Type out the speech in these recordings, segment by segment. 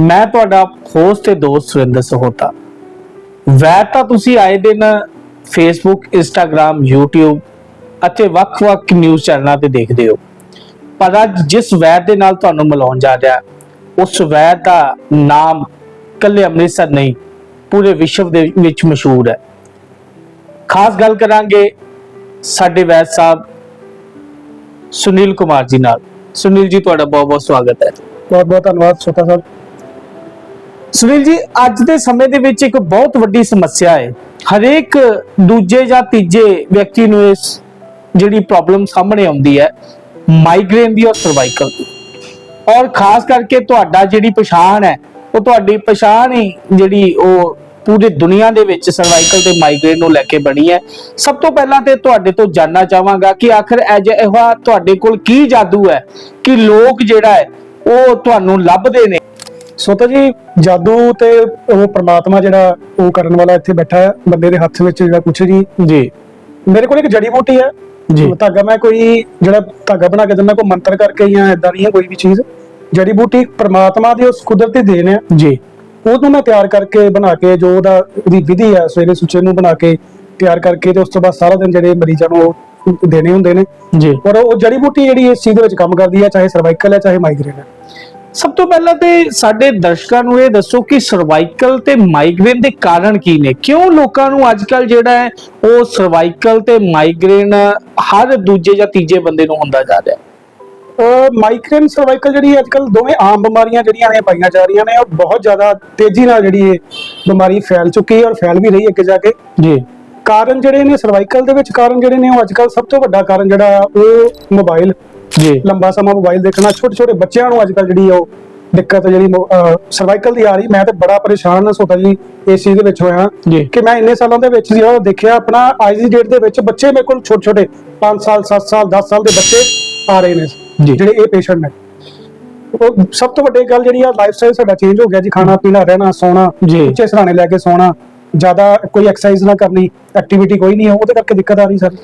ਮੈਂ ਤੁਹਾਡਾ ਹੋਸਟ ਤੇ ਦੋਸਤ ਸੁਰਿੰਦਰ ਸਹੋਤਾ। ਵੈਦ ਤਾਂ ਤੁਸੀਂ ਆਏ ਦਿਨ ਫੇਸਬੁੱਕ ਇੰਸਟਾਗ੍ਰam YouTube ਅਤੇ ਵੱਖ-ਵੱਖ ਨਿਊਜ਼ ਚੈਨਲਾਂ ਤੇ ਦੇਖਦੇ ਹੋ। ਪਰ ਅੱਜ ਜਿਸ ਵੈਦ ਦੇ ਨਾਲ ਤੁਹਾਨੂੰ ਮਿਲਾਉਣ ਜਾ ਰਿਹਾ, ਉਸ ਵੈਦ ਦਾ ਨਾਮ ਕੱਲੇ ਅੰਮ੍ਰਿਤਸਰ ਨਹੀਂ, ਪੂਰੇ ਵਿਸ਼ਵ ਦੇ ਵਿੱਚ ਮਸ਼ਹੂਰ ਹੈ। ਖਾਸ ਗੱਲ ਕਰਾਂਗੇ ਸਾਡੇ ਵੈਦ ਸਾਹਿਬ ਸੁਨੀਲ ਕੁਮਾਰ ਜੀ ਨਾਲ। ਸੁਨੀਲ ਜੀ, ਤੁਹਾਡਾ ਬਹੁਤ ਬਹੁਤ ਸਵਾਗਤ ਹੈ। ਬਹੁਤ ਬਹੁਤ ਧੰਨਵਾਦ ਛੋਟਾ ਸਾਹਿਬ। ਸੁਨੀਲ ਜੀ, ਅੱਜ ਦੇ ਸਮੇਂ ਦੇ ਵਿੱਚ ਇੱਕ ਬਹੁਤ ਵੱਡੀ ਸਮੱਸਿਆ ਹੈ। ਹਰੇਕ ਦੂਜੇ ਜਾਂ ਤੀਜੇ ਵਿਅਕਤੀ ਨੂੰ ਇਸ ਜਿਹੜੀ ਪ੍ਰੋਬਲਮ ਸਾਹਮਣੇ ਆਉਂਦੀ ਹੈ ਮਾਈਗ੍ਰੇਨ ਦੀ ਔਰ ਸਰਵਾਈਕਲ ਦੀ। ਔਰ ਖਾਸ ਕਰਕੇ ਤੁਹਾਡਾ ਜਿਹੜੀ ਪਛਾਣ ਹੈ, ਉਹ ਤੁਹਾਡੀ ਪਛਾਣ ਹੀ ਜਿਹੜੀ ਉਹ ਪੂਰੀ ਦੁਨੀਆ ਦੇ ਵਿੱਚ ਸਰਵਾਈਕਲ ਤੇ ਮਾਈਗ੍ਰੇਨ ਨੂੰ ਲੈ ਕੇ ਬਣੀ ਹੈ। ਸਭ ਤੋਂ ਪਹਿਲਾਂ ਤੇ ਤੁਹਾਡੇ ਤੋਂ ਜਾਨਣਾ ਚਾਹਾਂਗਾ ਕਿ ਆਖਰ ਅਜਿਹਾ ਤੁਹਾਡੇ ਕੋਲ ਕੀ ਜਾਦੂ ਹੈ ਕਿ ਲੋਕ ਜਿਹੜਾ ਹੈ, ਉਹ ਤੁਹਾਨੂੰ ਲੱਭਦੇ ਨੇ। ਸੋਤਾ ਜੀ ਜਾਦੂ ਤੇ ਉਹ ਪ੍ਰਮਾਤਮਾ ਜਿਹੜਾ ਉਹ ਕਰਨ ਵਾਲਾ ਇੱਥੇ ਬੈਠਾ ਹੈ ਬੰਦੇ ਦੇ ਹੱਥ ਵਿੱਚ ਜਿਹੜਾ ਕੁਛ ਜੀ। ਜੀ। ਮੇਰੇ ਕੋਲ ਇੱਕ ਜੜੀ ਬੂਟੀ ਹੈ। ਜੀ। ਧਾਗਾ ਮੈਂ ਕੋਈ ਜਿਹੜਾ ਧਾਗਾ ਬਣਾ ਕੇ ਦਿੰਦਾ ਕੋਈ ਮੰਤਰ ਕਰਕੇ ਜਾਂ ਇਦਾਂ ਨਹੀਂ ਹੈ ਕੋਈ ਵੀ ਚੀਜ਼। ਜੜੀ ਬੂਟੀ ਪ੍ਰਮਾਤਮਾ ਦੀ ਉਸ ਕੁਦਰਤੀ ਦੇਣ ਹੈ। ਜੀ। ਉਹਨੂੰ ਮੈਂ ਤਿਆਰ ਕਰਕੇ ਬਣਾ ਕੇ ਜੋ ਉਹਦਾ ਉਹਦੀ ਵਿਧੀ ਹੈ ਸਵੇਰੇ ਸੁੱਚੇ ਨੂੰ ਬਣਾ ਕੇ ਤਿਆਰ ਕਰਕੇ ਤੇ ਉਸ ਤੋਂ ਬਾਅਦ ਸਾਰਾ ਦਿਨ ਜਿਹੜੇ ਮਰੀਜ਼ਾਂ ਨੂੰ ਦੇਣੇ ਹੁੰਦੇ ਨੇ। ਜੀ। ਔਰ ਉਹ ਜੜੀ ਬੂਟੀ ਜਿਹੜੀ ਇਸ ਚੀਜ਼ ਦੇ ਵਿੱਚ ਕੰਮ ਕਰਦੀ ਹੈ ਚਾਹੇ ਸਰਵਾਈਕਲ ਹੈ ਚਾਹੇ ਮਾਈਗ੍ਰੇਨ ਹੈ। ਸਭ ਤੋਂ ਪਹਿਲਾਂ ਤੇ ਸਾਡੇ ਦਰਸ਼ਕਾਂ ਨੂੰ ਇਹ ਦੱਸੋ ਕਿ ਸਰਵਾਈਕਲ ਤੇ ਮਾਈਗ੍ਰੇਨ ਦੇ ਕਾਰਨ ਕੀ ਨੇ? ਕਿਉਂ ਲੋਕਾਂ ਨੂੰ ਅੱਜਕੱਲ ਜਿਹੜਾ ਹੈ ਉਹ ਸਰਵਾਈਕਲ ਤੇ ਮਾਈਗ੍ਰੇਨ ਹਰ ਦੂਜੇ ਜਾਂ ਤੀਜੇ ਬੰਦੇ ਨੂੰ ਹੁੰਦਾ ਜਾ ਰਿਹਾ? ਹੈ ਮਾਈਗ੍ਰੇਨ ਸਰਵਾਈਕਲ ਜਿਹੜੀ ਅੱਜ ਕੱਲ ਦੋਵੇਂ ਆਮ ਬਿਮਾਰੀਆਂ ਜਿਹੜੀਆਂ ਨੇ ਪਾਈਆਂ ਜਾ ਰਹੀਆਂ ਨੇ ਉਹ ਬਹੁਤ ਜ਼ਿਆਦਾ ਤੇਜ਼ੀ ਨਾਲ ਜਿਹੜੀ ਇਹ ਬਿਮਾਰੀ ਫੈਲ ਚੁੱਕੀ ਹੈ ਔਰ ਫੈਲ ਵੀ ਰਹੀ ਹੈ ਅੱਗੇ ਜਾ ਕੇ। ਜੀ। ਕਾਰਨ ਜਿਹੜੇ ਨੇ ਸਰਵਾਈਕਲ ਦੇ ਵਿੱਚ ਕਾਰਨ ਜਿਹੜੇ ਨੇ ਉਹ ਅੱਜ ਕੱਲ ਸਭ ਤੋਂ ਵੱਡਾ ਕਾਰਨ ਜਿਹੜਾ ਉਹ ਮੋਬਾਈਲ ਜੀ। ਲੰਬਾ ਸਮਾਂ ਮੋਬਾਈਲ ਦੇਖਣਾ ਛੋਟੇ ਛੋਟੇ ਬੱਚਿਆਂ ਨੂੰ ਅੱਜ ਕੱਲ ਜਿਹੜੀ ਉਹ ਦਿੱਕਤ ਜਿਹੜੀ ਸਰਵਾਈਕਲ ਦੀ ਆ ਰਹੀ। ਮੈਂ ਤੇ ਬੜਾ ਪਰੇਸ਼ਾਨ ਹਾਂ ਸੋਤਾ ਜੀ ਇਸ ਚੀਜ਼ ਦੇ ਵਿੱਚ ਹੋਇਆ। ਕਿ ਮੈਂ ਇੰਨੇ ਸਾਲਾਂ ਦੇ ਵਿੱਚ ਜਿਹੜਾ ਉਹ ਦੇਖਿਆ ਆਪਣਾ ਅੱਜ ਦੀ ਡੇਟ ਦੇ ਵਿੱਚ ਬੱਚੇ ਮੇਰੇ ਕੋਲ ਛੋਟੇ ਛੋਟੇ 5 ਸਾਲ 7 ਸਾਲ 10 ਸਾਲ ਦੇ ਬੱਚੇ ਆ ਰਹੇ ਨੇ। ਜਿਹੜੇ ਇਹ ਪੇਸ਼ੈਂਟ ਨੇ। ਉਹ ਸਭ ਤੋਂ ਵੱਡੀ ਗੱਲ ਜਿਹੜੀ ਆ ਲਾਈਫ ਸਟਾਈਲ ਸਾਡਾ ਚੇਂਜ ਹੋ ਗਿਆ ਜੀ। ਖਾਣਾ ਪੀਣਾ ਰਹਿਣਾ ਸੌਣਾ। ਉੱਚੇ ਸਰਾਣੇ ਲੈ ਕੇ ਸੌਣਾ। ਜ਼ਿਆਦਾ ਕੋਈ ਐਕਸਰਸਾਈਜ਼ ਨਾ ਕਰਨੀ ਐਕਟੀਵਿਟੀ ਕੋਈ ਨਹੀਂ ਹੈ ਉਹਦੇ ਕਰਕੇ ਦਿੱਕਤ ਆ ਰਹੀ ਸਰ।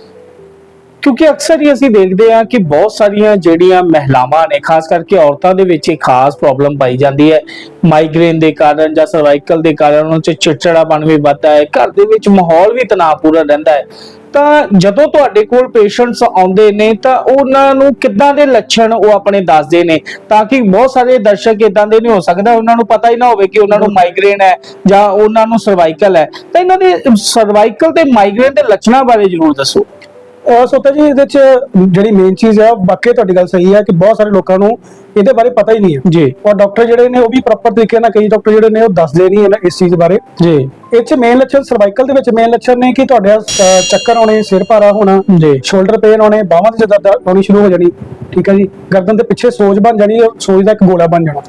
ਕਿਉਂਕਿ ਅਕਸਰ ਹੀ ਅਸੀਂ ਦੇਖਦੇ ਹਾਂ ਕਿ ਬਹੁਤ ਸਾਰੀਆਂ ਜਿਹੜੀਆਂ ਮਹਿਲਾਵਾਂ ਨੇ, ਖਾਸ ਕਰਕੇ ਔਰਤਾਂ ਦੇ ਵਿੱਚ ਇੱਕ ਖਾਸ ਪ੍ਰੋਬਲਮ ਪਾਈ ਜਾਂਦੀ ਹੈ। ਮਾਈਗ੍ਰੇਨ ਦੇ ਕਾਰਨ ਜਾਂ ਸਰਵਾਈਕਲ ਦੇ ਕਾਰਨ ਉਹਨਾਂ 'ਚ ਚਿੜਚਿੜਾਪਣ ਵੀ ਵੱਧਦਾ ਹੈ। ਘਰ ਦੇ ਵਿੱਚ ਮਾਹੌਲ ਵੀ ਤਣਾਅਪੂਰਨ ਰਹਿੰਦਾ ਹੈ। ਤਾਂ ਜਦੋਂ ਤੁਹਾਡੇ ਕੋਲ ਪੇਸ਼ੈਂਟਸ ਆਉਂਦੇ ਨੇ, ਤਾਂ ਉਹਨਾਂ ਨੂੰ ਕਿੱਦਾਂ ਦੇ ਲੱਛਣ ਉਹ ਆਪਣੇ ਦੱਸਦੇ ਨੇ? ਤਾਂ ਕਿ ਬਹੁਤ ਸਾਰੇ ਦਰਸ਼ਕ ਇਦਾਂ ਦੇ ਨਹੀਂ ਹੋ ਸਕਦਾ, ਉਹਨਾਂ ਨੂੰ ਪਤਾ ਹੀ ਨਾ ਹੋਵੇ ਕਿ ਉਹਨਾਂ ਨੂੰ ਮਾਈਗ੍ਰੇਨ ਹੈ ਜਾਂ ਉਹਨਾਂ ਨੂੰ ਸਰਵਾਈਕਲ ਹੈ। ਤਾਂ ਇਹਨਾਂ ਦੇ ਸਰਵਾਈਕਲ ਤੇ ਮਾਈਗ੍ਰੇਨ ਦੇ ਲੱਛਣਾਂ ਬਾਰੇ ਜ਼ਰੂਰ ਦੱਸੋ। ਸੋਤਾ ਜੀ ਇਹਦੇ ਚ ਜਿਹੜੀ ਮੇਨ ਚੀਜ਼ ਹੈ ਵਾਕਈ ਤੁਹਾਡੀ ਗੱਲ ਸਹੀ ਹੈ ਕਿ ਬਹੁਤ ਸਾਰੇ ਲੋਕਾਂ ਨੂੰ ਇਹਦੇ ਬਾਰੇ ਪਤਾ ਹੀ ਨਹੀਂ ਹੈ ਜੀ। ਔਰ ਡਾਕਟਰ ਜਿਹੜੇ ਨੇ ਉਹ ਵੀ ਪ੍ਰੋਪਰ ਤਰੀਕੇ ਨਾਲ ਕਈ ਡਾਕਟਰ ਜਿਹੜੇ ਨੇ ਉਹ ਦੱਸਦੇ ਨਹੀਂ ਇਹਨਾਂ ਇਸ ਚੀਜ਼ ਬਾਰੇ। ਜੀ। ਇਹ ਚ ਮੇਨ ਲੱਛਣ ਸਰਵਾਈਕਲ ਦੇ ਵਿੱਚ ਮੇਨ ਲੱਛਣ ਨੇ ਕਿ ਤੁਹਾਡੇ ਚੱਕਰ ਆਉਣੇ ਸਿਰ ਭਾਰਾ ਹੋਣਾ ਜੀ। ਸ਼ੋਲਡਰ ਪੇਨ ਹੋਣੇ ਬਾਹਾਂ ਤੇ ਦਰਦ ਹੋਣੀ ਸ਼ੁਰੂ ਹੋ ਜਾਣੀ ਠੀਕ ਹੈ ਜੀ? ਗਰਦਨ ਦੇ ਪਿੱਛੇ ਸੋਜ ਬਣ ਜਾਣੀ ਸੋਜ ਦਾ ਇੱਕ ਗੋਲਾ ਬਣ ਜਾਣਾ।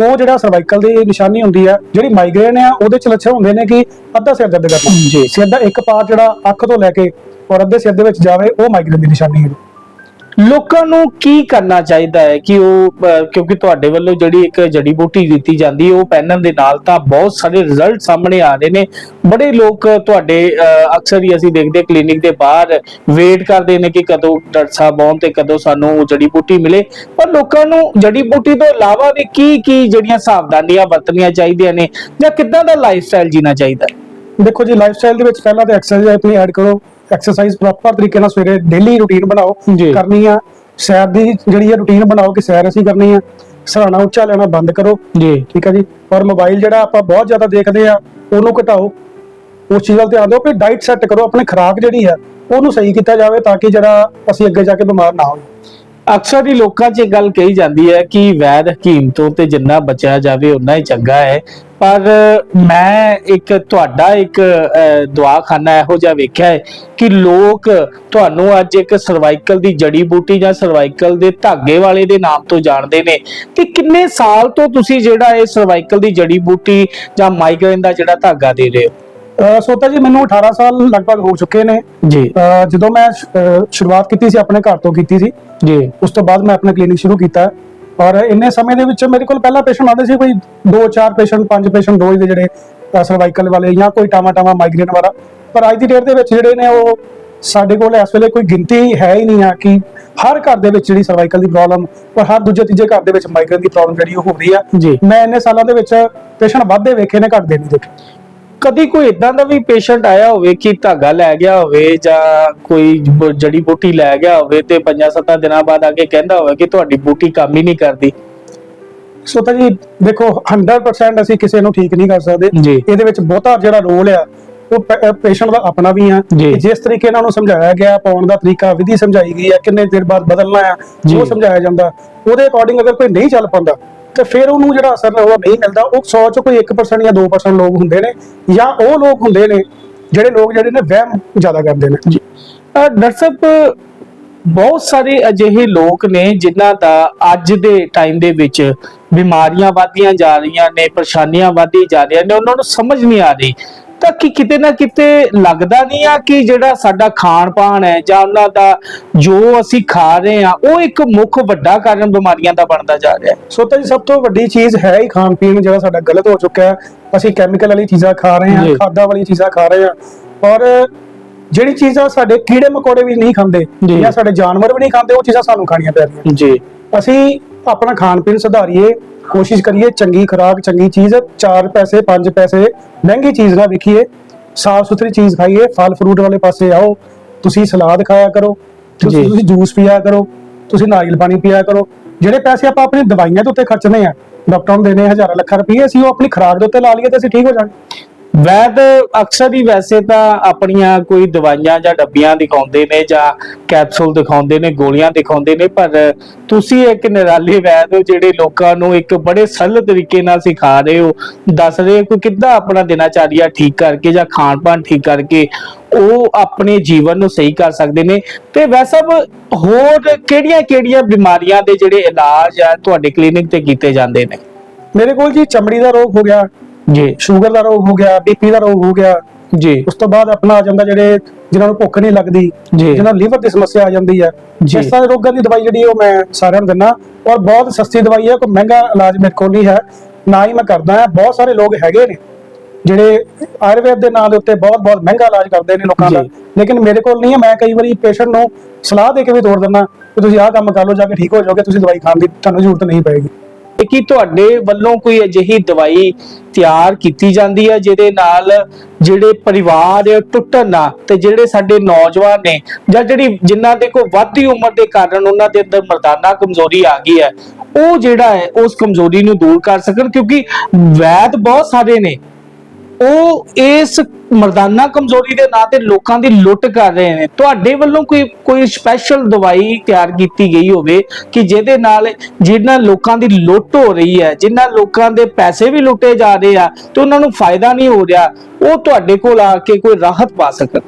ਉਹ ਜਿਹੜਾ ਸਰਵਾਈਕਲ ਦੀ ਨਿਸ਼ਾਨੀ ਹੁੰਦੀ ਹੈ ਜਿਹੜੀ ਮਾਈਗ੍ਰੇਨ ਆ ਉਹਦੇ ਚ ਲੱਛਣ ਹੁੰਦੇ ਨੇ ਕਿ ਅੱਧਾ ਸਿਰ ਦਰਦ ਕਰਨਾ। ਜੀ। ਸਿਰ ਦਾ ਇੱਕ ਪਾਰਟ ਜਿਹੜਾ ਅੱਖ ਤੋਂ ਲੈ ਕੇ ਔਰ ਅੱਧੇ ਸਿਰ ਦੇ ਵਿੱਚ ਜਾਵੇ ਉਹ ਮਾਈਗ੍ਰੇਨ ਦੀ ਨਿਸ਼ਾਨੀ ਹੈ ਲੋਕਾਂ ਨੂੰ ਕੀ ਕਰਨਾ ਚਾਹੀਦਾ ਹੈ ਕਿ ਉਹ ਕਿਉਂਕਿ ਤੁਹਾਡੇ ਵੱਲੋਂ ਜਿਹੜੀ ਇੱਕ ਜੜੀ ਬੂਟੀ ਦਿੱਤੀ ਜਾਂਦੀ ਉਹ ਪਹਿਨਣ ਦੇ ਨਾਲ ਤਾਂ ਬਹੁਤ ਸਾਰੇ ਰਿਜ਼ਲਟ ਸਾਹਮਣੇ ਆ ਰਹੇ ਨੇ। ਬੜੇ ਲੋਕ ਤੁਹਾਡੇ ਅਕਸਰ ਹੀ ਅਸੀਂ ਦੇਖਦੇ ਕਲੀਨਿਕ ਦੇ ਬਾਹਰ ਵੇਟ ਕਰਦੇ ਨੇ ਕਿ ਕਦੋਂ ਡਾਕਟਰ ਸਾਹਿਬ ਆਉਣ ਤੇ ਕਦੋਂ ਸਾਨੂੰ ਉਹ ਜੜੀ ਬੂਟੀ ਮਿਲੇ। ਪਰ ਲੋਕਾਂ ਨੂੰ ਜੜੀ ਬੂਟੀ ਤੋਂ ਇਲਾਵਾ ਵੀ ਕੀ ਕੀ ਜਿਹੜੀਆਂ ਸਾਵਧਾਨੀਆਂ ਵਰਤਣੀਆਂ ਚਾਹੀਦੀਆਂ ਨੇ ਜਾਂ ਕਿੱਦਾਂ ਦਾ ਲਾਈਫ ਸਟਾਈਲ ਜੀਣਾ ਚਾਹੀਦਾ ਦੇਖੋ ਜੀ ਲਾਈਫ ਸਟਾਈਲ ਦੇ ਵਿੱਚ ਪਹਿਲਾਂ ਤਾਂ ਐਕਸਰਸਾਈਜ਼ ਆਪਣੀ ਐਡ ਕਰੋ। ਐਕਸਰਸਾਈਜ਼ ਪ੍ਰੋਪਰ ਤਰੀਕੇ ਨਾਲ ਸਵੇਰੇ ਡੇਲੀ ਰੂਟੀਨ ਬਣਾਓ ਜੀ। ਕਰਨੀ ਆ। ਸੈਰ ਦੀ ਜਿਹੜੀ ਹੈ ਰੂਟੀਨ ਬਣਾਓ ਕਿ ਸੈਰ ਅਸੀਂ ਕਰਨੀ ਆ। ਸਰਾਣਾ ਉੱਚਾ ਲੈਣਾ ਬੰਦ ਕਰੋ। ਜੀ। ਠੀਕ ਹੈ ਜੀ? ਔਰ ਮੋਬਾਈਲ ਜਿਹੜਾ ਆਪਾਂ ਬਹੁਤ ਜ਼ਿਆਦਾ ਦੇਖਦੇ ਆ ਉਹਨੂੰ ਘਟਾਓ। ਉਸ ਚੀਜ਼ ਵੱਲ ਧਿਆਨ ਦਿਓ ਕਿ ਡਾਈਟ ਸੈੱਟ ਕਰੋ ਆਪਣੀ ਖੁਰਾਕ ਜਿਹੜੀ ਹੈ ਉਹਨੂੰ ਸਹੀ ਕੀਤਾ ਜਾਵੇ ਤਾਂ ਕਿ ਜਿਹੜਾ ਅਸੀਂ ਅੱਗੇ ਜਾ ਕੇ ਬਿਮਾਰ ਨਾ ਹੋਈਏ। ਅਕਸਰ ਹੀ ਲੋਕਾਂ 'ਚ ਇਹ ਗੱਲ ਕਹੀ ਜਾਂਦੀ ਹੈ ਕਿ ਵੈਦ ਹਕੀਮ ਤੋਂ ਤੇ ਜਿੰਨਾ ਬਚਿਆ ਜਾਵੇ ਉਨਾ ਹੀ ਚੰਗਾ ਹੈ। ਪਰ ਮੈਂ ਇੱਕ ਤੁਹਾਡਾ ਇੱਕ ਅਹ, ਦਵਾਖਾਨਾ ਇਹੋ ਜਿਹਾ ਵੇਖਿਆ ਹੈ ਕਿ ਲੋਕ ਤੁਹਾਨੂੰ ਅੱਜ ਇੱਕ ਸਰਵਾਈਕਲ ਦੀ ਜੜੀ ਬੂਟੀ ਜਾਂ ਸਰਵਾਈਕਲ ਦੇ ਧਾਗੇ ਵਾਲੇ ਦੇ ਨਾਮ ਤੋਂ ਜਾਣਦੇ ਨੇ। ਤੇ ਕਿੰਨੇ ਸਾਲ ਤੋਂ ਤੁਸੀਂ ਜਿਹੜਾ ਇਹ ਸਰਵਾਈਕਲ ਦੀ ਜੜੀ ਬੂਟੀ ਜਾਂ ਮਾਈਗ੍ਰੇਨ ਦਾ ਜਿਹੜਾ ਧਾਗਾ ਦੇ ਰਹੇ ਹੋ? ਸੋਤਾ ਜੀ ਮੈਨੂੰ 18 ਸਾਲ ਲਗਭਗ ਹੋ ਚੁੱਕੇ ਨੇ। ਜੀ। ਜਦੋਂ ਮੈਂ ਸ਼ੁਰੂਆਤ ਕੀਤੀ ਸੀ ਆਪਣੇ ਘਰ ਤੋਂ ਕੀਤੀ ਸੀ। ਜੀ। ਉਸ ਤੋਂ ਬਾਅਦ ਮੈਂ ਆਪਣਾ ਕਲੀਨਿਕ ਸ਼ੁਰੂ ਕੀਤਾ। ਔਰ ਇੰਨੇ ਸਮੇਂ ਦੇ ਵਿੱਚ ਮੇਰੇ ਕੋਲ ਪਹਿਲਾ ਪੇਸ਼ੈਂਟ ਆਉਂਦੇ ਸੀ ਕੋਈ 2-4 ਪੇਸ਼ੈਂਟ 5 ਪੇਸ਼ੈਂਟ ਰੋਜ਼ ਦੇ ਜਿਹੜੇ ਸਰਵਾਈਕਲ ਵਾਲੇ ਜਾਂ ਕੋਈ ਟਾਮਾ ਟਾਮਾ ਮਾਈਗ੍ਰੇਨ ਵਾਲਾ। ਪਰ ਅੱਜ ਦੀ ਡੇਟ ਦੇ ਵਿੱਚ ਜਿਹੜੇ ਨੇ ਉਹ ਸਾਡੇ ਕੋਲ ਇਸ ਵੇਲੇ ਕੋਈ ਗਿਣਤੀ ਹੈ ਹੀ ਨਹੀਂ ਆ ਕਿ ਹਰ ਘਰ ਦੇ ਵਿੱਚ ਜਿਹੜੀ ਸਰਵਾਈਕਲ ਦੀ ਪ੍ਰੋਬਲਮ ਔਰ ਹਰ ਦੂਜੇ ਤੀਜੇ ਘਰ ਦੇ ਵਿੱਚ ਮਾਈਗ੍ਰੇਨ ਦੀ ਪ੍ਰੋਬਲਮ ਜਿਹੜੀ ਉਹ ਹੋ ਰਹੀ ਆ। ਜੀ। ਮੈਂ ਇੰਨੇ ਸਾਲਾਂ ਦੇ ਵਿੱਚ ਪੇਸ਼ੈਂਟ ਵੱਧਦੇ ਵੇਖੇ ਨੇ ਘਟਦੇ ਨਹੀਂ ਦੇਖੇ। ਕਦੀ ਕੋਈ ਇਦਾਂ ਦਾ ਵੀ ਪੇਸ਼ੈਂਟ ਆਇਆ ਹੋਵੇ ਕਿ ਧਾਗਾ ਲੈ ਗਿਆ ਹੋਵੇ ਜਾਂ ਕੋਈ ਜੜੀ ਬੂਟੀ ਲੈ ਗਿਆ ਹੋਵੇ ਤੇ ਪੰਜਾਂ ਸੱਤਾਂ ਦਿਨਾਂ ਬਾਅਦ ਆ ਕੇ ਕਹਿੰਦਾ ਹੋਵੇ ਕਿ ਤੁਹਾਡੀ ਬੂਟੀ ਕੰਮ ਹੀ ਨਹੀਂ ਕਰਦੀ? ਸੋ ਤਾਂ ਜੀ ਦੇਖੋ 100% ਅਸੀਂ ਕਿਸੇ ਨੂੰ ਠੀਕ ਨਹੀਂ ਕਰ ਸਕਦੇ। ਇਹਦੇ ਵਿੱਚ ਬਹੁਤਾ ਜਿਹੜਾ ਰੋਲ ਆ ਉਹ ਪੇਸ਼ੈਂਟ ਦਾ ਆਪਣਾ ਵੀ ਆ। ਜਿਸ ਤਰੀਕੇ ਨਾਲ ਉਹਨੂੰ ਸਮਝਾਇਆ ਗਿਆ ਪਾਉਣ ਦਾ ਤਰੀਕਾ ਵਿਧੀ ਸਮਝਾਈ ਗਈ ਹੈ ਕਿੰਨੇ ਦੇਰ ਬਾਅਦ ਬਦਲਣਾ ਆ। ਉਹ ਸਮਝਾਇਆ ਜਾਂਦਾ। ਉਹਦੇ ਅਕੋਰਡਿੰਗ ਅਗਰ ਕੋਈ ਨਹੀਂ ਚੱਲ ਪਾਉਂਦਾ ਤੇ ਫਿਰ ਉਹਨੂੰ ਜਿਹੜਾ ਅਸਰ ਉਹ ਨਹੀਂ ਮਿਲਦਾ। ਉਹ 100 ਚ ਕੋਈ 1% ਜਾਂ 2% ਲੋਕ ਹੁੰਦੇ ਨੇ, ਜਾਂ ਉਹ ਲੋਕ ਹੁੰਦੇ ਨੇ, ਜਿਹੜੇ ਲੋਕ ਜਿਹੜੇ ਨੇ, ਵਹਿਮ ਜ਼ਿਆਦਾ ਕਰਦੇ ਨੇ। ਜੀ। ਡਾਕਟਰ ਸਾਹਿਬ, ਬਹੁਤ ਸਾਰੇ ਅਜਿਹੇ ਲੋਕ ਨੇ ਜਿਨ੍ਹਾਂ ਦਾ ਅੱਜ ਦੇ ਟਾਈਮ ਦੇ ਵਿੱਚ ਬਿਮਾਰੀਆਂ ਵਧਦੀਆਂ ਜਾ ਰਹੀਆਂ ਨੇ, ਪਰੇਸ਼ਾਨੀਆਂ ਵਧਦੀ ਜਾ ਰਹੀਆਂ ਨੇ, ਉਹਨਾਂ ਨੂੰ ਸਮਝ ਨਹੀਂ ਆ ਰਹੀ। ਤਾਂ ਕਿ ਕਿਤੇ ਨਾ ਕਿਤੇ ਲੱਗਦਾ ਨਹੀਂ ਆ ਕਿ ਜਿਹੜਾ ਸਾਡਾ ਖਾਣ ਪਾਣ ਹੈ ਜਾਂ ਉਹਨਾਂ ਦਾ ਜੋ ਅਸੀਂ ਖਾ ਰਹੇ ਆ ਉਹ ਇੱਕ ਮੁੱਖ ਵੱਡਾ ਕਾਰਨ ਬਿਮਾਰੀਆਂ ਦਾ ਬਣਦਾ ਜਾ ਰਿਹਾ ਹੈ। ਸੋ ਤਾਂ ਜੀ ਸਭ ਤੋਂ ਵੱਡੀ ਚੀਜ਼ ਹੈ ਹੀ ਖਾਣ ਪੀਣ ਜਿਹੜਾ ਸਾਡਾ ਗਲਤ ਹੋ ਚੁੱਕਾ ਹੈ। ਅਸੀਂ ਕੈਮੀਕਲ ਵਾਲੀ ਚੀਜ਼ਾਂ ਖਾ ਰਹੇ ਹਾਂ ਜੀ। ਖਾਦਾਂ ਵਾਲੀ ਚੀਜ਼ਾਂ ਖਾ ਰਹੇ ਹਾਂ। ਔਰ ਜਿਹੜੀ ਚੀਜ਼ਾਂ ਸਾਡੇ ਕੀੜੇ ਮਕੌੜੇ ਵੀ ਨਹੀਂ ਖਾਂਦੇ ਜੀ। ਜਾਂ ਸਾਡੇ ਜਾਨਵਰ ਵੀ ਨਹੀਂ ਖਾਂਦੇ ਉਹ ਚੀਜ਼ਾਂ ਸਾਨੂੰ ਖਾਣੀਆਂ ਪੈ ਰਹੀਆਂ। ਜੀ। ਅਸੀਂ ਆਪਣਾ ਖਾਣ ਪੀਣ ਸੁਧਾਰੀਏ ਕੋਸ਼ਿਸ਼ ਕਰੀਏ ਚੰਗੀ ਖੁਰਾਕ ਚੰਗੀ ਚੀਜ਼ 4 ਪੈਸੇ 5 ਪੈਸੇ ਮਹਿੰਗੀ ਚੀਜ਼ ਨਾ ਵੇਖੀਏ ਸਾਫ਼ ਸੁਥਰੀ ਚੀਜ਼ ਖਾਈਏ ਫਲ ਫਰੂਟ ਵਾਲੇ ਪਾਸੇ ਆਓ ਤੁਸੀਂ ਸਲਾਦ ਖਾਇਆ ਕਰੋ ਤੁਸੀਂ ਜੂਸ ਪੀਆ ਕਰੋ ਤੁਸੀਂ ਨਾਰੀਅਲ ਪਾਣੀ ਪੀਆ ਕਰੋ ਜਿਹੜੇ ਪੈਸੇ ਆਪਾਂ ਆਪਣੀ ਦਵਾਈਆਂ ਦੇ ਉੱਤੇ ਖਰਚਨੇ ਆ ਡਾਕਟਰਾਂ ਨੂੰ ਦੇਣੇ ਹਜ਼ਾਰਾਂ ਲੱਖਾਂ ਰੁਪਏ ਅਸੀਂ ਉਹ ਆਪਣੀ ਖੁਰਾਕ ਦੇ ਉੱਤੇ ਲਾ ਲਈਏ ਤੇ ਅਸੀਂ ਠੀਕ ਹੋ ਜਾਵਾਂਗੇ ਵੈਦ ਅਕਸਰ ਹੀ ਵੈਸੇ ਤਾਂ ਆਪਣੀਆਂ ਕੋਈ ਦਵਾਈਆਂ ਜਾਂ ਡੱਬੀਆਂ ਦਿਖਾਉਂਦੇ ਨੇ ਜਾਂ ਕੈਪਸੂਲ ਦਿਖਾਉਂਦੇ ਨੇ, ਗੋਲੀਆਂ ਦਿਖਾਉਂਦੇ ਨੇ, ਪਰ ਤੁਸੀਂ ਇੱਕ ਨਿਰਾਲੇ ਵੈਦ ਹੋ ਜਿਹੜੇ ਲੋਕਾਂ ਨੂੰ ਇੱਕ ਬੜੇ ਸਰਲ ਤਰੀਕੇ ਨਾਲ ਸਿਖਾ ਰਹੇ ਹੋ, ਦੱਸ ਰਹੇ ਹੋ ਕਿ ਕਿੱਦਾਂ ਆਪਣਾ ਦਿਨਾਚਾਰੀਆ ਠੀਕ ਕਰਕੇ ਜਾਂ ਖਾਣ ਪਾਣ ਠੀਕ ਕਰਕੇ ਉਹ ਆਪਣੇ ਜੀਵਨ ਨੂੰ ਸਹੀ ਕਰ ਸਕਦੇ ਨੇ? ਤੇ ਵੈਸੇ ਹੋਰ ਕਿਹੜੀਆਂ-ਕਿਹੜੀਆਂ ਬਿਮਾਰੀਆਂ ਦੇ ਜਿਹੜੇ ਇਲਾਜ ਆ ਤੁਹਾਡੇ ਕਲੀਨਿਕ ਤੇ ਕੀਤੇ ਜਾਂਦੇ ਨੇ? ਮੇਰੇ ਕੋਲ ਜੀ ਚਮੜੀ ਦਾ ਰੋਗ ਹੋ ਗਿਆ। ਜੀ। ਸ਼ੂਗਰ ਦਾ ਰੋਗ ਹੋ ਗਿਆ ਬੀਪੀ ਦਾ ਰੋਗ ਹੋ ਗਿਆ। ਜੀ। ਉਸ ਤੋਂ ਬਾਅਦ ਆਪਣਾ ਆ ਜਾਂਦਾ ਜਿਹੜੇ ਜਿਨ੍ਹਾਂ ਨੂੰ ਭੁੱਖ ਨਹੀਂ ਲੱਗਦੀ। ਜਿਨ੍ਹਾਂ ਨੂੰ ਲੀਵਰ ਦੀ ਸਮੱਸਿਆ ਆ ਜਾਂਦੀ ਹੈ। ਇਸ ਤਰ੍ਹਾਂ ਦੇ ਰੋਗਾਂ ਦੀ ਦਵਾਈ ਜਿਹੜੀ ਉਹ ਮੈਂ ਸਾਰਿਆਂ ਨੂੰ ਦਿੰਦਾ। ਔਰ ਬਹੁਤ ਸਸਤੀ ਦਵਾਈ ਹੈ ਕੋਈ ਮਹਿੰਗਾ ਇਲਾਜ ਮੇਰੇ ਕੋਲ ਨਹੀਂ ਹੈ। ਨਾ ਹੀ ਮੈਂ ਕਰਦਾ ਹਾਂ। ਬਹੁਤ ਸਾਰੇ ਲੋਕ ਹੈਗੇ ਨੇ ਜਿਹੜੇ ਆਯੁਰਵੇਦ ਦੇ ਨਾਂ ਦੇ ਉੱਤੇ ਬਹੁਤ ਬਹੁਤ ਮਹਿੰਗਾ ਇਲਾਜ ਕਰਦੇ ਨੇ ਲੋਕਾਂ ਦਾ। ਲੇਕਿਨ ਮੇਰੇ ਕੋਲ ਨਹੀਂ ਹੈ। ਮੈਂ ਕਈ ਵਾਰੀ ਪੇਸ਼ੈਂਟ ਨੂੰ ਸਲਾਹ ਦੇ ਕੇ ਵੀ ਤੋੜ ਦਿੰਦਾ ਕਿ ਤੁਸੀਂ ਆਹ ਕੰਮ ਕਰ ਲਓ ਜਾ ਕੇ ਠੀਕ ਹੋ ਜਾਓਗੇ ਤੁਸੀਂ ਦਵਾਈ ਖਾਣ ਦੀ ਤੁਹਾਨੂੰ ਜ਼ਰੂਰਤ ਨਹੀਂ ਪਏਗੀ। ਇਹ ਕੀ ਤੁਹਾਡੇ ਵੱਲੋਂ ਕੋਈ ਅਜਿਹੀ ਦਵਾਈ ਤਿਆਰ ਕੀਤੀ ਜਾਂਦੀ ਹੈ, ਜਿਹਦੇ ਨਾਲ ਜਿਹੜੇ ਪਰਿਵਾਰ ਟੁੱਟਣ ਨਾ ਤੇ ਜਿਹੜੇ ਸਾਡੇ ਨੌਜਵਾਨ ਨੇ ਜਾਂ ਜਿਹੜੀ ਜਿਨ੍ਹਾਂ ਦੇ ਕੋਈ ਵੱਧਦੀ ਉਮਰ ਦੇ ਕਾਰਨ ਉਹਨਾਂ ਦੇ ਅੰਦਰ ਮਰਦਾਨਾ ਕਮਜ਼ੋਰੀ ਆ ਗਈ ਹੈ, ਉਹ ਜਿਹੜਾ ਹੈ, ਉਸ ਕਮਜ਼ੋਰੀ ਨੂੰ ਦੂਰ ਕਰ ਸਕਣ ਕਿਉਂਕਿ ਵੈਦ ਬਹੁਤ ਸਾਰੇ ਨੇ ਉਹ ਇਸ ਮਰਦਾਨਾ ਕਮਜ਼ੋਰੀ ਦੇ ਨਾਂ ਤੇ ਲੋਕਾਂ ਦੀ ਲੁੱਟ ਕਰ ਰਹੇ ਨੇ। ਤੁਹਾਡੇ ਵੱਲੋਂ ਕੋਈ ਕੋਈ ਸਪੈਸ਼ਲ ਦਵਾਈ ਤਿਆਰ ਕੀਤੀ ਗਈ ਹੋਵੇ ਕਿ ਜਿਹਦੇ ਨਾਲ ਜਿਹਨਾਂ ਲੋਕਾਂ ਦੀ ਲੁੱਟ ਹੋ ਰਹੀ ਹੈ ਜਿਨ੍ਹਾਂ ਲੋਕਾਂ ਦੇ ਪੈਸੇ ਵੀ ਲੁੱਟੇ ਜਾ ਰਹੇ ਆ ਤੇ ਉਹਨਾਂ ਨੂੰ ਫਾਇਦਾ ਨਹੀਂ ਹੋ ਰਿਹਾ, ਉਹ ਤੁਹਾਡੇ ਕੋਲ ਆ ਕੇ ਕੋਈ ਰਾਹਤ ਪਾ ਸਕਣ।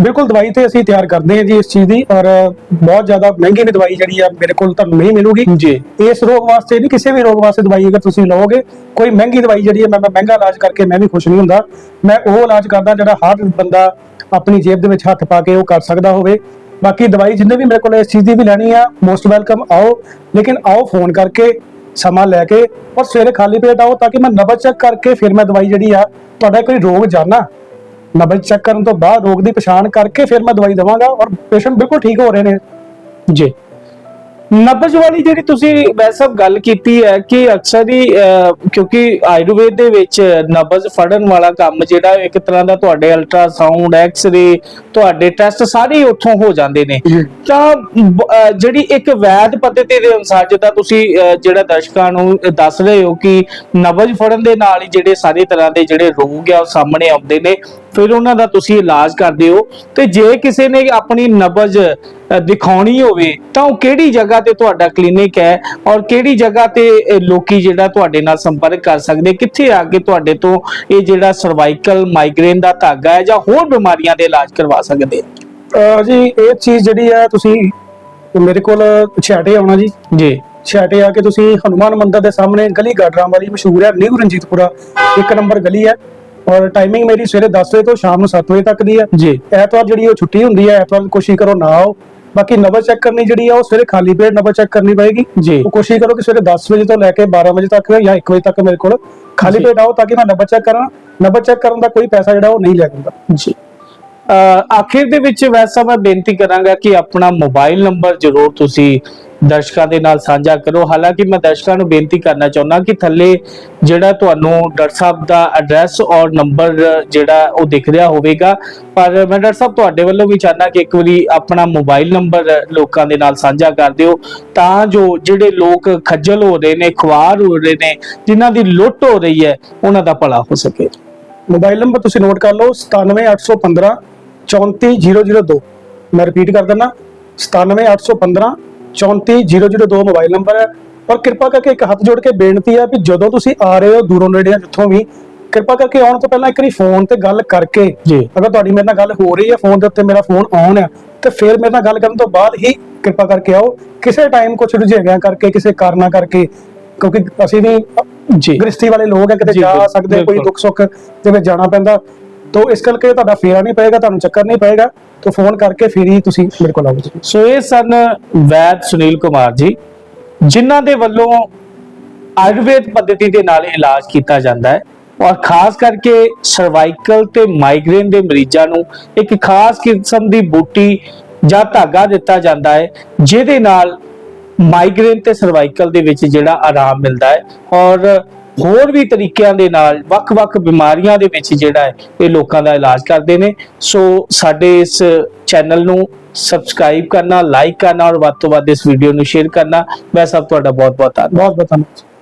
ਬਿਲਕੁਲ ਦਵਾਈ ਤੇ ਅਸੀਂ ਤਿਆਰ ਕਰਦੇ ਹਾਂ ਜੀ ਇਸ ਚੀਜ਼ ਦੀ ਔਰ ਬਹੁਤ ਜ਼ਿਆਦਾ ਮਹਿੰਗੀ ਨੇ ਦਵਾਈ ਜਿਹੜੀ ਆ ਮੇਰੇ ਕੋਲ ਤੁਹਾਨੂੰ ਨਹੀਂ ਮਿਲੂਗੀ। ਜੀ। ਇਸ ਰੋਗ ਵਾਸਤੇ ਨਹੀਂ ਕਿਸੇ ਵੀ ਰੋਗ ਵਾਸਤੇ ਦਵਾਈ ਅਗਰ ਤੁਸੀਂ ਲਓਗੇ ਕੋਈ ਮਹਿੰਗੀ ਦਵਾਈ ਜਿਹੜੀ ਹੈ ਮੈਂ ਮਹਿੰਗਾ ਇਲਾਜ ਕਰਕੇ ਮੈਂ ਵੀ ਖੁਸ਼ ਨਹੀਂ ਹੁੰਦਾ। ਮੈਂ ਉਹ ਇਲਾਜ ਕਰਦਾ ਜਿਹੜਾ ਹਰ ਬੰਦਾ ਆਪਣੀ ਜੇਬ ਦੇ ਵਿੱਚ ਹੱਥ ਪਾ ਕੇ ਉਹ ਕਰ ਸਕਦਾ ਹੋਵੇ। ਬਾਕੀ ਦਵਾਈ ਜਿੰਨੇ ਵੀ ਮੇਰੇ ਕੋਲ ਇਸ ਚੀਜ਼ ਦੀ ਵੀ ਲੈਣੀ ਆ ਮੋਸਟ ਵੈਲਕਮ ਆਓ। ਲੇਕਿਨ ਆਓ ਫੋਨ ਕਰਕੇ ਸਮਾਂ ਲੈ ਕੇ ਔਰ ਸਵੇਰੇ ਖਾਲੀ ਪੇਟ ਆਓ ਤਾਂ ਕਿ ਮੈਂ ਨਬਜ਼ ਚੈੱਕ ਕਰਕੇ ਫਿਰ ਮੈਂ ਦਵਾਈ ਜਿਹੜੀ ਆ ਤੁਹਾਡਾ ਕੋਈ ਰੋਗ ਜਾਣਾ। ਨਬਜ਼ ਚੈੱਕ ਕਰਨ ਤੋਂ ਬਾਅਦ ਰੋਗ ਦੀ ਪਛਾਣ ਕਰਕੇ ਫਿਰ ਮੈਂ ਦਵਾਈ ਦਵਾਂਗਾ ਔਰ ਪੇਸ਼ੈਂਟ ਬਿਲਕੁਲ ਠੀਕ ਹੋ ਰਹੇ ਨੇ। ਜੀ। ਨਬਜ਼ ਵਾਲੀ ਜਿਹੜੀ ਤੁਸੀਂ ਵੈਸੇ ਗੱਲ ਕੀਤੀ ਹੈ ਕਿ ਅਕਸਰ ਹੀ ਕਿਉਂਕਿ ਆਯੁਰਵੇਦ ਦੇ ਵਿੱਚ ਨਬਜ਼ ਫੜਨ ਵਾਲਾ ਕੰਮ ਜਿਹੜਾ ਇੱਕ ਤਰ੍ਹਾਂ ਦਾ ਤੁਹਾਡੇ ਅਲਟਰਾਸਾਊਂਡ ਐਕਸ-ਰੇ ਤੁਹਾਡੇ ਟੈਸਟ ਸਾਰੇ ਉੱਥੋਂ ਹੋ ਜਾਂਦੇ ਨੇ। ਤਾਂ ਜਿਹੜੀ ਇੱਕ ਵੈਦ ਪੱਧਤੀ ਦੇ ਅਨੁਸਾਰ ਜਿੱਦਾਂ ਤੁਸੀਂ ਜਿਹੜਾ ਦਰਸ਼ਕਾਂ ਨੂੰ ਦੱਸ ਰਹੇ ਹੋ ਕਿ ਨਬਜ਼ ਫੜਨ ਦੇ ਨਾਲ ਹੀ ਜਿਹੜੇ ਸਾਰੇ ਤਰ੍ਹਾਂ ਦੇ ਜਿਹੜੇ ਰੋਗ ਆ ਉਹ ਸਾਹਮਣੇ ਆਉਂਦੇ ਨੇ ਫਿਰ ਉਹਨਾਂ ਦਾ ਤੁਸੀਂ ਇਲਾਜ ਕਰਦੇ ਹੋ ਤੇ ਜੇ ਕਿਸੇ ਨੇ ਆਪਣੀ ਨਬਜ਼ ਦਿਖਾਉਣੀ ਹੋਵੇ ਤਾਂ ਉਹ ਕਿਹੜੀ ਜਗ੍ਹਾ ਤੇ ਤੁਹਾਡਾ ਕਲੀਨਿਕ ਹੈ ਔਰ ਕਿਹੜੀ ਜਗ੍ਹਾ ਤੇ ਲੋਕੀ ਜਿਹੜਾ ਤੁਹਾਡੇ ਨਾਲ ਸੰਪਰਕ ਕਰ ਸਕਦੇ ਕਿੱਥੇ ਆ ਕੇ ਤੁਹਾਡੇ ਤੋਂ ਇਹ ਜਿਹੜਾ ਸਰਵਾਈਕਲ ਮਾਈਗ੍ਰੇਨ ਦਾ ਧਾਗਾ ਹੈ ਜਾਂ ਹੋਰ ਬਿਮਾਰੀਆਂ ਦੇ ਇਲਾਜ ਕਰਵਾ ਸਕਦੇ ਜੀ ਇਹ ਚੀਜ਼ ਜਿਹੜੀ ਹੈ ਤੁਸੀਂ ਮੇਰੇ ਕੋਲ ਛਾਟੇ ਆਉਣਾ ਜੀ। ਜੀ। ਛਾਟੇ ਆ ਕੇ ਤੁਸੀਂ ਹਨੂਮਾਨ ਮੰਦਿਰ ਦੇ ਸਾਹਮਣੇ ਗਲੀ ਗਾਡਰਾਂ ਵਾਲੀ ਮਸ਼ਹੂਰ ਹੈ ਨਿਊ ਰਣਜੀਤਪੁਰਾ ਇੱਕ ਨੰਬਰ ਗਲੀ ਹੈ। ਔਰ ਟਾਈਮਿੰਗ ਮੇਰੀ ਸਵੇਰੇ 10 ਵਜੇ ਤੋਂ ਸ਼ਾਮ ਨੂੰ 7 ਵਜੇ ਤੱਕ ਦੀ ਹੈ। ਜੀ। ਐਤਵਾਰ ਜਿਹੜੀ ਉਹ ਛੁੱਟੀ ਹੁੰਦੀ ਹੈ ਐਤਵਾਰ ਕੋਸ਼ਿਸ਼ ਕਰੋ ਨਾ ਆਓ। ਬਾਕੀ ਨਬਜ਼ ਚੈੱਕ ਕਰਨੀ ਜਿਹੜੀ ਆ ਉਹ ਸਵੇਰੇ ਖਾਲੀ ਪੇਟ ਨਬਜ਼ ਚੈੱਕ ਕਰਨੀ ਪਏਗੀ ਜੀ। ਕੋਸ਼ਿਸ਼ ਕਰੋ ਕਿ ਸਵੇਰੇ 10 ਵਜੇ ਤੋਂ ਲੈ ਕੇ 12 ਵਜੇ ਤੱਕ ਜਾਂ 1 ਵਜੇ ਤੱਕ ਮੇਰੇ ਕੋਲ ਖਾਲੀ। ਪੇਟ ਆਓ ਤਾਂ ਕਿ ਮੈਂ ਨਬਜ਼ ਚੈੱਕ ਕਰਾਂ ਨਬਜ਼ ਚੈੱਕ ਕਰਨ ਦਾ ਕੋਈ ਪੈਸਾ ਜਿਹੜਾ ਉਹ ਨਹੀਂ ਲਿਆ ਜਾਂਦਾ ਜੀ ਆਖਿਰ ਦੇ ਵਿੱਚ ਵੈਸਾ ਮੈਂ ਬੇਨਤੀ ਕਰਾਂਗਾ ਕਿ ਆਪਣਾ ਮੋਬਾਈਲ ਨੰਬਰ ਜ਼ਰੂਰ ਤੁਸੀਂ ਦਰਸ਼ਕਾਂ ਦੇ ਨਾਲ ਸਾਂਝਾ ਕਰੋ। ਹਾਲਾਂਕਿ ਮੈਂ ਦਰਸ਼ਕਾਂ ਨੂੰ ਬੇਨਤੀ ਕਰਨਾ ਚਾਹੁੰਦਾ ਕਿ ਥੱਲੇ ਜਿਹੜਾ ਤੁਹਾਨੂੰ ਡਾਕਟਰ ਸਾਹਿਬ ਦਾ ਐਡਰੈਸ ਔਰ ਨੰਬਰ ਜਿਹੜਾ ਉਹ ਦਿਖ ਰਿਹਾ ਹੋਵੇਗਾ, ਪਰ ਮੈਂ ਡਾਕਟਰ ਸਾਹਿਬ ਤੁਹਾਡੇ ਵੱਲੋਂ ਵੀ ਚਾਹਨਾ ਕਿ ਇੱਕ ਵਾਰੀ ਆਪਣਾ ਮੋਬਾਈਲ ਨੰਬਰ ਲੋਕਾਂ ਦੇ ਨਾਲ ਸਾਂਝਾ ਕਰ ਦਿਓ, ਤਾਂ ਜੋ ਜਿਹੜੇ ਲੋਕ ਖੱਜਲ ਹੋ ਰਹੇ ਨੇ, ਖੁਆਰ ਹੋ ਰਹੇ ਨੇ, ਜਿਨ੍ਹਾਂ ਦੀ ਲੁੱਟ ਹੋ ਰਹੀ ਹੈ, ਉਹਨਾਂ ਦਾ ਭਲਾ ਹੋ ਸਕੇ। ਮੋਬਾਈਲ ਨੰਬਰ ਤੁਸੀਂ ਨੋਟ ਕਰ ਲਓ 97815 34002 ਮੈਂ ਰਿਪੀਟ ਕਰ ਦਿੰਦਾ 97815 34002 ਮੋਬਾਈਲ ਨੰਬਰ ਹੈ ਔਰ ਕਿਰਪਾ ਕਰਕੇ ਇੱਕ ਹੱਥ ਜੋੜ ਕੇ ਬੇਨਤੀ ਹੈ ਵੀ ਜਦੋਂ ਤੁਸੀਂ ਆ ਰਹੇ ਹੋ ਦੂਰੋਂ ਨੇੜਿਆਂ ਜਿੱਥੋਂ ਵੀ ਕਿਰਪਾ ਕਰਕੇ ਆਉਣ ਤੋਂ ਪਹਿਲਾਂ ਇੱਕ ਵਾਰੀ ਫੋਨ ਤੇ ਗੱਲ ਕਰਕੇ ਜੀ। ਅਗਰ ਤੁਹਾਡੀ ਮੇਰੇ ਨਾਲ ਗੱਲ ਹੋ ਰਹੀ ਹੈ ਫੋਨ ਦੇ ਉੱਤੇ ਮੇਰਾ ਫੋਨ ਆਨ ਹੈ ਤੇ ਫਿਰ ਮੇਰੇ ਨਾਲ ਗੱਲ ਕਰਨ ਤੋਂ ਬਾਅਦ ਹੀ ਕਿਰਪਾ ਕਰਕੇ ਆਓ ਕਿਸੇ ਟਾਈਮ ਕੁਝ ਰੁਝੇਵਿਆਂ ਕਰਕੇ ਕਿਸੇ ਕਾਰਨਾਂ ਕਰਕੇ ਕਿਉਂਕਿ ਅਸੀਂ ਵੀ ਜੀ ਗ੍ਰਸਤੀ ਵਾਲੇ ਲੋਕ ਹੈ ਕਿਤੇ ਜੀ, ਸਕਦੇ ਕੋਈ। ਦੁੱਖ ਸੁੱਖ ਦੇ ਵਿੱਚ ਜਾਣਾ ਪੈਂਦਾ ਤੋਂ ਇਸ ਕਰਕੇ ਤੁਹਾਡਾ ਫੇਰਾ ਨਹੀਂ ਪਏਗਾ, ਤੁਹਾਨੂੰ ਚੱਕਰ ਨਹੀਂ ਪਏਗਾ, ਤੋਂ ਫੋਨ ਕਰਕੇ ਫਿਰ ਹੀ ਤੁਸੀਂ ਮੇਰੇ ਕੋਲ ਆਓ ਜੀ। ਸੋ ਇਹ ਸਨ ਵੈਦ ਸੁਨੀਲ ਕੁਮਾਰ ਜੀ, ਜਿਨ੍ਹਾਂ ਦੇ ਵੱਲੋਂ ਆਯੁਰਵੇਦ ਪੱਧਤੀ ਦੇ ਨਾਲ ਇਲਾਜ ਕੀਤਾ ਜਾਂਦਾ ਹੈ ਔਰ ਖਾਸ ਕਰਕੇ ਸਰਵਾਈਕਲ ਤੇ ਮਾਈਗ੍ਰੇਨ ਦੇ ਮਰੀਜ਼ਾਂ ਨੂੰ ਇੱਕ ਖਾਸ ਕਿਸਮ ਦੀ ਬੂਟੀ ਜਾਂ ਧਾਗਾ ਦਿੱਤਾ ਜਾਂਦਾ ਹੈ, ਜਿਹਦੇ ਨਾਲ ਮਾਈਗ੍ਰੇਨ ਤੇ ਸਰਵਾਈਕਲ ਦੇ ਵਿੱਚ ਜਿਹੜਾ ਆਰਾਮ ਮਿਲਦਾ ਹੈ ਔਰ ਹੋਰ ਵੀ ਤਰੀਕਿਆਂ ਦੇ ਨਾਲ ਵੱਖ-ਵੱਖ ਬਿਮਾਰੀਆਂ ਦੇ ਵਿੱਚ ਜਿਹੜਾ ਹੈ, ਇਹ ਲੋਕਾਂ ਦਾ ਇਲਾਜ ਕਰਦੇ ਨੇ। ਸੋ ਸਾਡੇ ਇਸ ਚੈਨਲ ਨੂੰ ਸਬਸਕ੍ਰਾਈਬ ਕਰਨਾ ਲਾਈਕ ਕਰਨਾ ਔਰ ਵੱਧ ਤੋਂ ਵੱਧ ਇਸ ਵੀਡੀਓ ਨੂੰ ਸ਼ੇਅਰ ਕਰਨਾ। ਮੈਂ ਸਭ ਤੁਹਾਡਾ ਬਹੁਤ ਬਹੁਤ ਧੰਨਵਾਦ। ਬਹੁਤ ਬਹੁਤ ਧੰਨਵਾਦ।